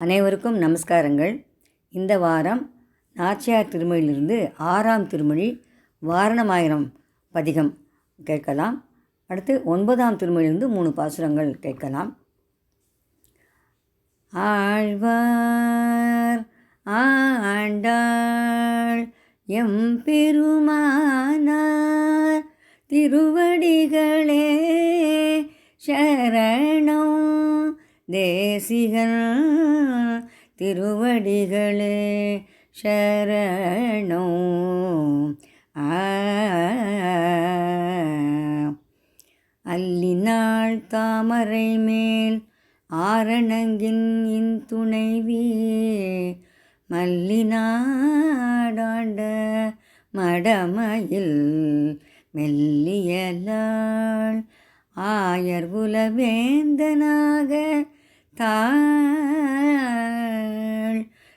அனைவருக்கும் நமஸ்காரங்கள். இந்த வாரம் நாச்சியார் திருமொழியிலிருந்து ஆறாம் திருமொழி வாரணமாயிரம் பதிகம் கேட்கலாம். அடுத்து ஒன்பதாம் திருமொழியிலிருந்து மூணு பாசுரங்கள் கேட்கலாம். ஆழ்வார் ஆண்டாள் எம் பெருமானார் திருவடிகளே சரணம் தேசிகன் திருவடிகளே சரணோ. ஆ அல்லினாள் தாமரை மேல் ஆரணங்கின் இன் துணைவி மல்லினாடாண்ட மடமையில் மெல்லியலாள் ஆயர் புலவேந்தனாக தாள்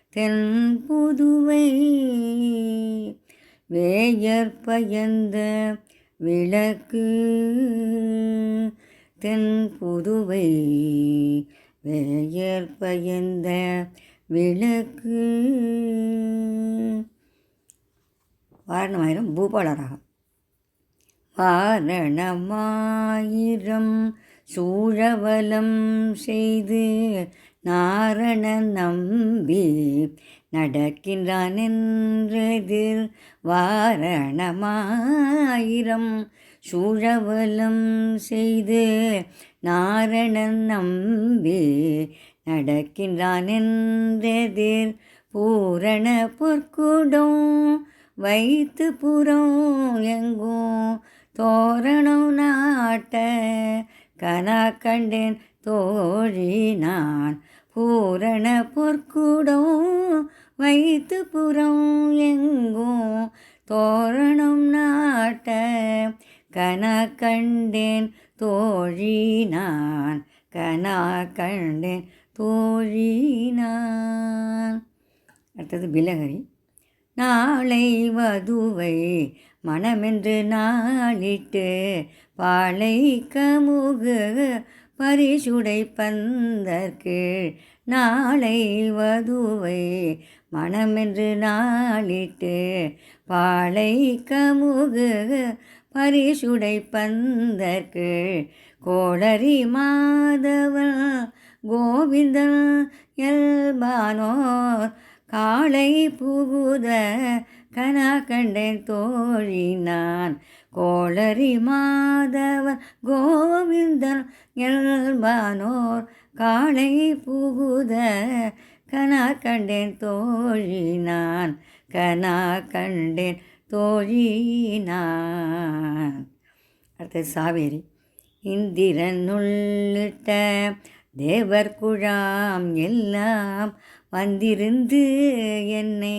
தென் புதுவை வேயர் பயந்த விளக்கு தென் புதுவை வேயர் பயந்த விளக்கு. வாரணமாயிரம் பூபாலராகம். வாரணமாயிரம் சூழவலம் செய்து நாரண நம்பி நடக்கின்றான் என்றதிர் வாரணமாயிரம். சூழவலம் செய்து நாரணன் நம்பி நடக்கின்றான் என்றதிர் பூரண பொற்குடம் வைத்து புறம் எங்கும் தோரணம் நாட்ட கனா கண்டேன் தோழி நான். பூரண பொற்கூடம் வைத்து புறம் எங்கும் தோரணம் நாட்ட கனா கண்டேன் தோழி நான். கனா கண்டேன் தோழி நான். அடுத்தது பிலகரி. நாளை வதுவை மனமென்று நாளிட்டு பாலை கமுகு பரிசுடை பந்தற்கு நாளை வதுவை. மனமென்று நாளிட்டு பாலை கமுகு பரிசுடை பந்தற்கு கோளரி மாதவன் கோவிந்தன் எல்பானோர் காளை புகுத கனா கண்டேன் தோழி நான் கோளரி மாதவன் கோவிந்தன் எல்பானோர் காளை புகுத கனா கண்டேன் தோழி நான் கனா கண்டேன் தோழி நான் அடுத்தது சாவேரி. இந்திரன் உள்ளிட்ட தேவர் குழாம் எல்லாம் வந்திருந்து என்னை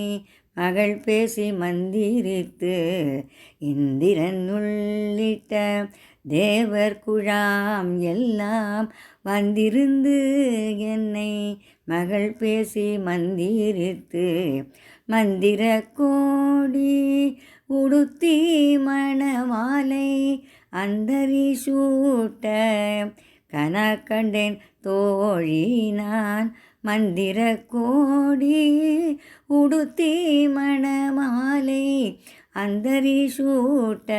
அகழ் பேசி மந்திரித்து இந்திரன் உள்ளிட்ட தேவர் குழாம் எல்லாம் வந்திருந்து என்னை மகள் பேசி மந்திரித்து மந்திர கோடி உடுத்தி மணமாலை அந்தரி சூட்ட கனா கண்டேன் தோழி நான் மந்திர கோடி உடுத்தி மணமாலை அந்தரி சூட்ட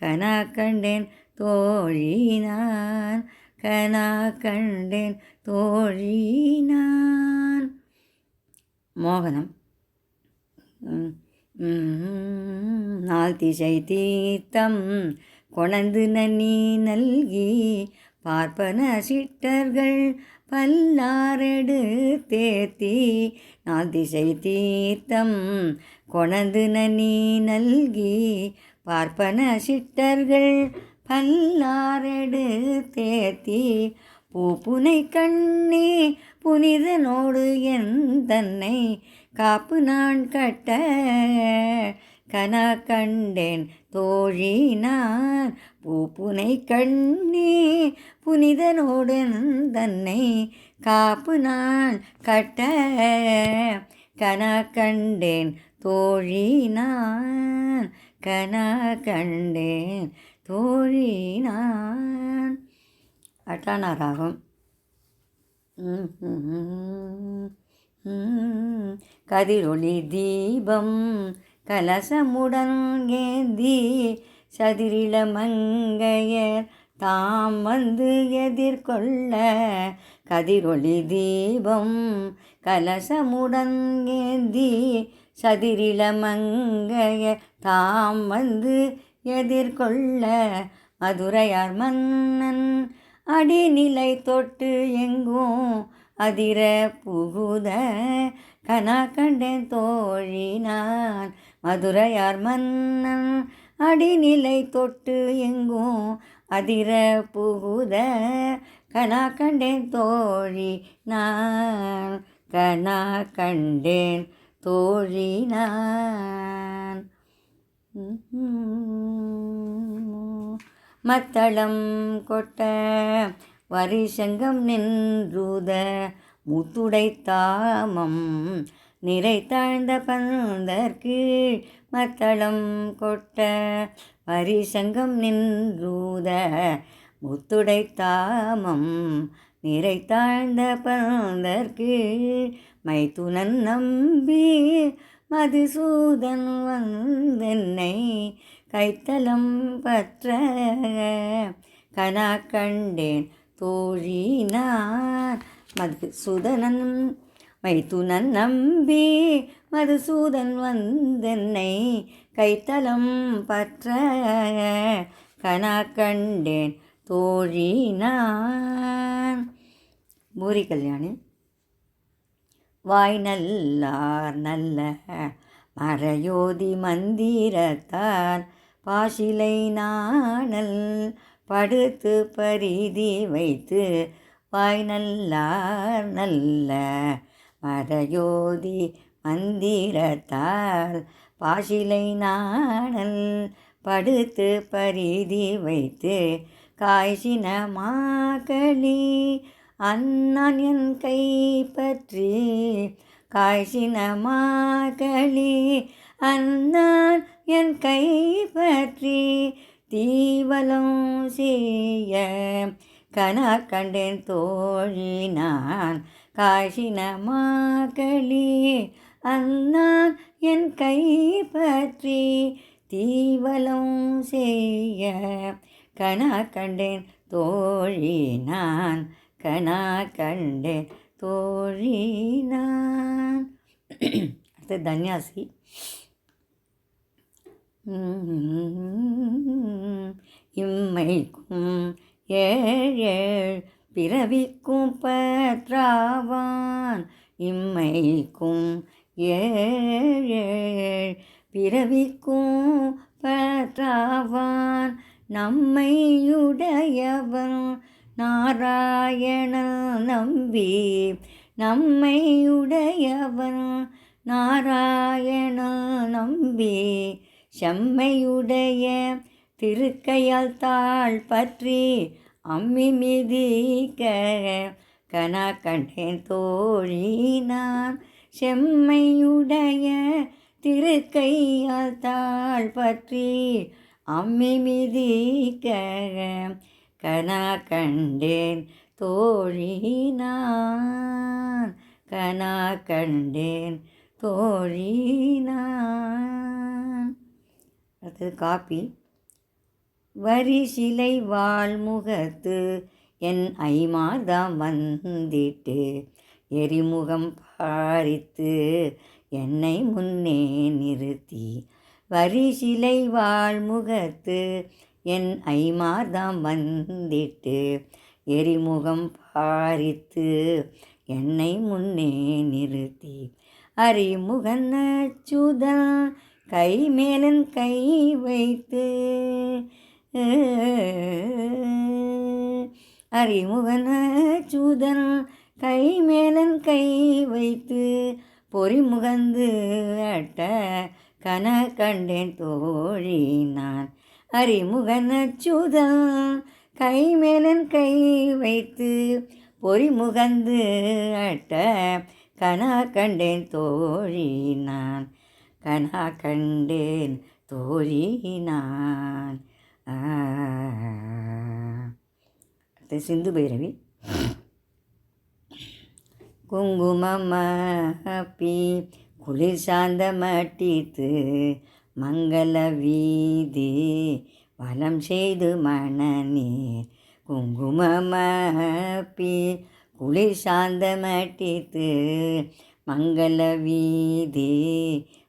கனா கண்டேன் தோழினான் கனா கண்டேன் தோழினான் மோகனம் நாள் திசை தீர்த்தம் கொணந்து நன்னி நல்கி பார்ப்பன சிட்டர்கள் பல்லாரெடு தேத்தி நான் திசை தீர்த்தம் கொணந்து நனி நல்கி பார்ப்பன சிட்டர்கள் பல்லாரெடு தேத்தி பூப்புனை கண்ணே புனிதனோடு என் தன்னை காப்பு நான் கட்ட கனா கண்டேன் தோழினார். பூப்புனை கண்ணே புனிதனோடன் தன்னை காப்பு நான் கட்ட. கனா கண்டேன் தோழினான் கனா கண்டேன் தோழினான் அட்டானா ராகம் கதிரொளி தீபம் கலசமுடன் ஏந்தி சதிரில மங்கையர் தாம் வந்து எதிர்கொள்ள கதிரொளி தீபம் கலசமுடன் ஏந்தி சதிரில மங்கையர் தாம் வந்து எதிர்கொள்ள மதுரையார் மன்னன் அடிநிலை தொட்டு எங்கும் அதிர புகுத கனா கண்டேன் தோழினான் மதுரையார் மன்னன் அடிநிலை தொட்டு எங்கும் அதிர புகுத கனா கண்டேன் தோழி நான் கனா கண்டேன் தோழி நான். மத்தளம் கொட்ட வரிசங்கம் நின்றுத முத்துடை தாமம் நிறை தாழ்ந்த பந்தற்கு மத்தளம் கொட்ட வரிசங்கம் நின்றூத முத்துடை தாமம் நிறை தாழ்ந்த பந்தற்கு மைத்துனன் நம்பி மதுசூதன் வந்தென்னை கைத்தலம் பற்ற கனா கண்டேன் தோழினார் மதுசூதனன் மைத்துனன் நம்பி மதுசூதன் வந்தென்னை கைத்தலம் பற்ற கனா கண்டேன் தோழி நான் பூரி கல்யாணி. வாய் நல்லார் நல்ல மறையோதி மந்திரத்தார். பாசிலை நாணல் படுத்து பரிதி வைத்து வாய் நல்லார் நல்ல மறையோதி மந்திரத்தால் பாசிலை நாணல் படுத்து பரிதி வைத்து காய்ச்சின மாக்களி அண்ணன் என் கை பற்றி காய்ச்சின மாக்களி அண்ணன் என் கை பற்றி தீவலம் செய்ய கனா கண்டேன் தோழி நான் காய்ச்சின மாகளே அண்ணன் என் கை பற்றி தீவலம் செய்ய. கனா கண்டேன் தோழி நான் கனா கண்டேன் தோழி நான். அடுத்து தன்யாசி. இம்மைக்கும் ஏழேழ் பிறவிக்கும் பற்றாவான் இம்மைக்கும் ஏழேழ் பிறவிக்கும் பற்றாவான் நம்மையுடையவன் நாராயண நம்பி. நம்மையுடையவன் நாராயண நம்பி. செம்மையுடைய திருக்கையால் தாழ் பற்றி அம்மி மிதிக்க கனா கண்டேன் தோழினான். செம்மையுடைய திருக்கையால் தாழ் பற்றி அம்மி மிதிக்க கனா கண்டேன் தோழினான். கனா கண்டேன் தோழினான். அடுத்தது காப்பி. வரிசிலை வாழ்முகத்து என் ஐமாதாம் வந்திட்டு எரிமுகம் பாரித்து என்னை முன்னே நிறுத்தி. வரிசிலை வாழ்முகத்து என் ஐமாதாம் வந்திட்டு எரிமுகம் பாரித்து என்னை முன்னே நிறுத்தி. அறிமுகன் அச்சுதன் கை மேலன் கை வைத்து அறிமுகன அச்சுதன் கை மேலன் கை வைத்து பொறிமுகந்து அட்ட கன கண்டேன் தோழி நான் அறிமுகன அச்சுதன் கை மேலன் கை வைத்து பொறிமுகந்து அட்ட கனா கண்டேன் தோழி நான் கனா கண்டேன் தோழி நான் அடுத்து சிந்து பைரவி. குங்குமப்பி குளிர் சாந்த மட்டித்து மங்கள வீதி வலம் செய்து மணநீர். குங்குமப்பி குளிர் சாந்த மட்டித்து மங்கள வீதி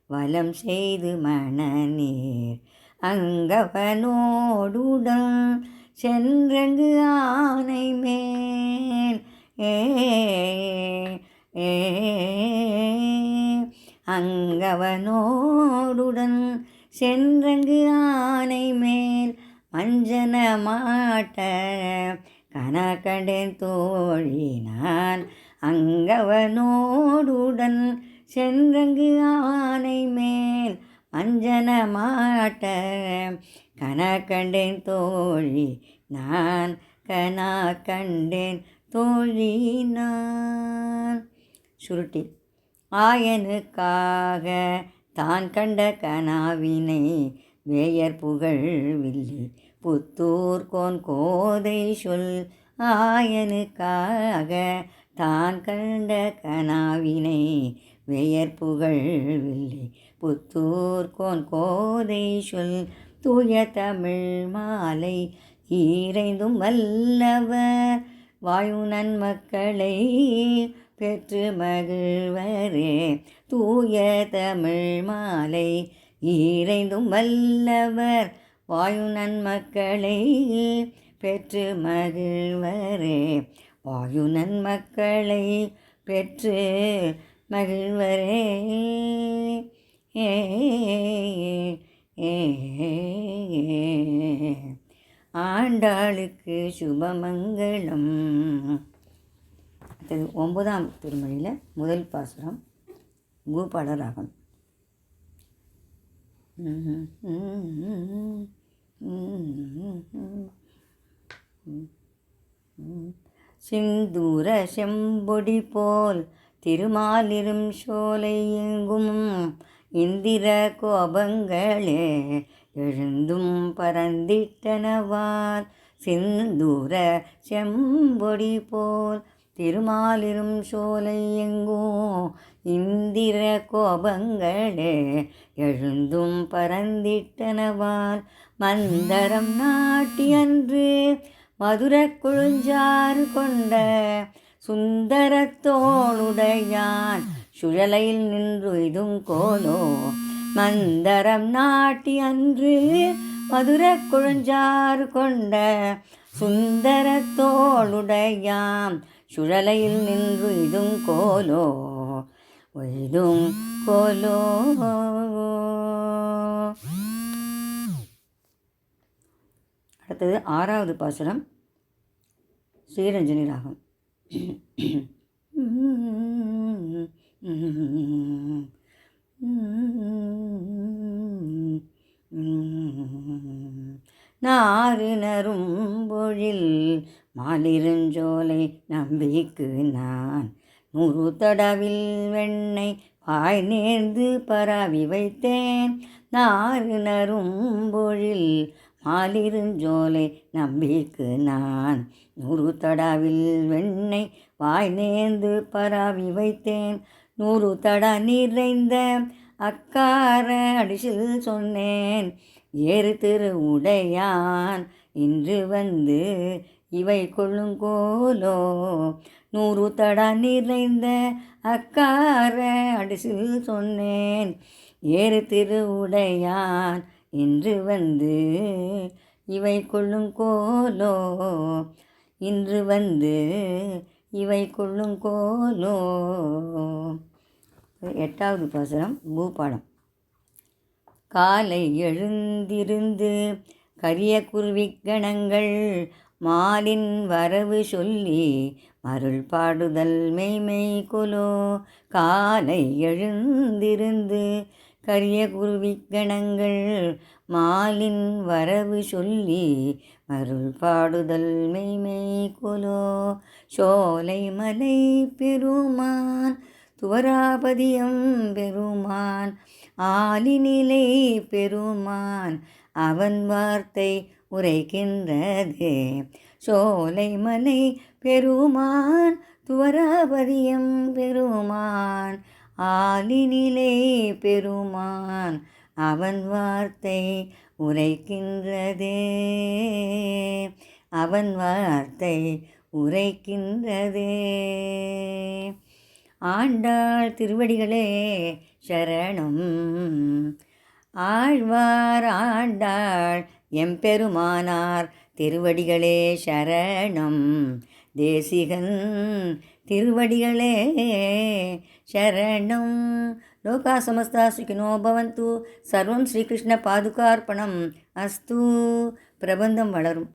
வலம் செய்து மணநீர். அங்கவனோடுடன் சென்றங்கு ஆனை மேல். ஏ அங்கவனோடுடன் சென்றங்கு ஆனை மேல். மஞ்சன மாட்ட கனகண்டேன் தோழினான். அங்கவனோடுடன் சென்றங்கு ஆனை மேல். அஞ்சன மாட்ட கனகண்டேன் தோழி நான் கனா கண்டேன் தோழி நான். சுருட்டி. ஆயனுக்காக தான் கண்ட கனாவினை வேயர் புகழ்வில்லி. புத்தூர் கோன் கோதை சொல் ஆயனுக்காக தான் கண்ட கனாவினை வேயர் புகழ்வில்லை புத்தூர் கோன் கோதை சொல் தூய தமிழ் மாலை. ஈரைந்தும் வல்லவர் வாயு நன்மக்களை பெற்று மகிழ்வரே. தூய தமிழ் மாலை. ஈரைந்தும் வல்லவர் வாயு நன்மக்களை பெற்று மகிழ்வரே. வாயு நன்மக்களை பெற்று மகிழ்வரே. ஏ ஏ ஆண்டாளுக்கு சுபமங்கலம். அடுத்தது ஒன்பதாம் திருமொழியில் முதல் பாசுரம் பூபாட சிந்தூர செம்பொடி போல் திருமாலிரும் சோலை எங்கும் இந்திர கோபங்களே எழுந்தும் பரந்திட்டனவார். சிந்தூர செம்பொடி போல் திருமாலிரும் சோலை எங்கோ இந்திர கோபங்களே எழுந்தும் பரந்திட்டனவால் மந்தரம் நாட்டியன்று மதுர குழுஞ்சாறு கொண்ட சுந்தரத்தோளுடையான் சுழலையில் நின்று இதும் கோலோ. மந்தரம் நாட்டி அன்று மதுர குழஞ்சாறு கொண்ட சுந்தரத்தோளுடையாம் சுழலையில் நின்று இதும் கோலோ. இதும் கோலோ. அடுத்தது ஆறாவது பாசுரம். ஸ்ரீரஞ்சனி ராகம் நாரினரும் பொழில் மாலிருஞ்சோலை நம்பிக்கு நான். நூறு தடவில் வெண்ணெய் வாய் நேர்ந்து பரவி வைத்தேன். நாரினரும் பொழில் ஆலிருஞ்சோலை நம்பிக்கு நான். நூறு தடாவில் வெண்ணெய் வாய் நேர்ந்து பராவி வைத்தேன். நூறு தடா நிறைந்த அக்கார அடிசில் சொன்னேன். ஏறு திரு உடையான் இன்று வந்து இவை கொள்ளுங்கோலோ நூறு தடா நிறைந்த அக்கார அடிசில் சொன்னேன். ஏறு திரு உடையான் இன்று வந்து இவை கொள்ளுங்கோலோ இன்று வந்து இவை கொள்ளுங்கோலோ எட்டாவது பாசனம் பூபாடம். காலை எழுந்திருந்து கரிய குருவிக்கணங்கள் மாலின் வரவு சொல்லி மருள் பாடுதல் மெய்மை கொலோ. காலை எழுந்திருந்து கரிய குருவிக்கணங்கள் மாலின் வரவு சொல்லி மருள் பாடுதல் மெய்மெய் கொலோ. சோலை மலை பெருமான் துவராபதியம் பெருமான் ஆலினிலை பெருமான் அவன் வார்த்தை உரைக்கின்றதே. சோலை மலை பெருமான் துவராபதியம் பெருமான் ஆலினிலே பெருமான் அவன் வார்த்தை உரைக்கின்றதே. அவன் வார்த்தை உரைக்கின்றதே. ஆண்டாள் திருவடிகளே சரணம். ஆழ்வார் ஆண்டாள் எம்பெருமானார் திருவடிகளே சரணம். தேசிகன் திருவடிகளே சரணம். லோகா சமஸ்தா சுகினோ பவந்து. சர்வம் ஸ்ரீகிருஷ்ண பாதுகார்ப்பணம். அஸ்து. பிரபந்தம் வளரும்.